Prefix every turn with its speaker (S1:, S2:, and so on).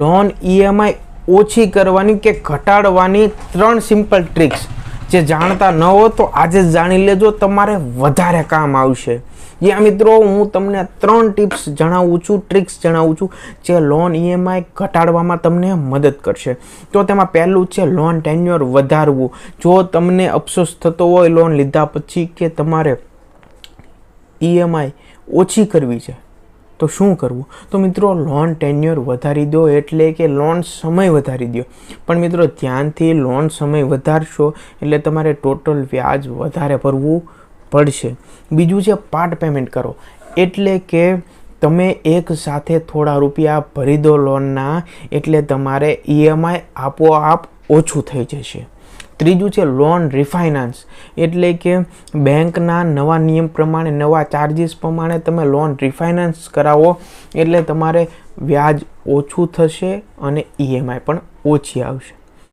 S1: Loan EMI ઓછી કરવાની કે ઘટાડવાની ત્રણ સિમ્પલ ટ્રિક્સ જે જાણતા ન હો તો આજે જાણી લેજો, તમારે વધારે કામ આવશે. યા મિત્રો, હું તમને ત્રણ ટિપ્સ જણાવું છું ટ્રિક્સ જણાવું છું, જે લોન ઈએમઆઈ ઘટાડવામાં તમને મદદ કરશે. તો તેમાં પહેલું છે લોન ટેન્યુઅર વધારવું. જો તમને અફસોસ થતો હોય લોન લીધા પછી કે તમારે ઈએમઆઈ ઓછી કરવી છે તો શું કરવું? તો મિત્રો લોન ટેન્યુઅર વધારી દો એટલે કે લોન સમય વધારી દો. પણ મિત્રો, ધ્યાનથી લોન સમય વધારશો એટલે તમારે ટોટલ વ્યાજ વધારે ભરવું પડશે. બીજું છે પાર્ટ પેમેન્ટ કરો. એટલે કે તમે એક સાથે થોડા રૂપિયા ભરી દો લોનના એટલે તમારે ઈએમઆઈ આપોઆપ ઓછું થઈ જશે. ત્રીજું છે લોન રિફાઇનાન્સ એટલે કે બેંકના નવા નિયમ પ્રમાણે, નવા ચાર્જિસ પ્રમાણે તમે લોન રિફાઇનાન્સ કરાવો, એટલે તમારે વ્યાજ ઓછું થશે અને ઈએમઆઈ પણ ઓછી આવશે.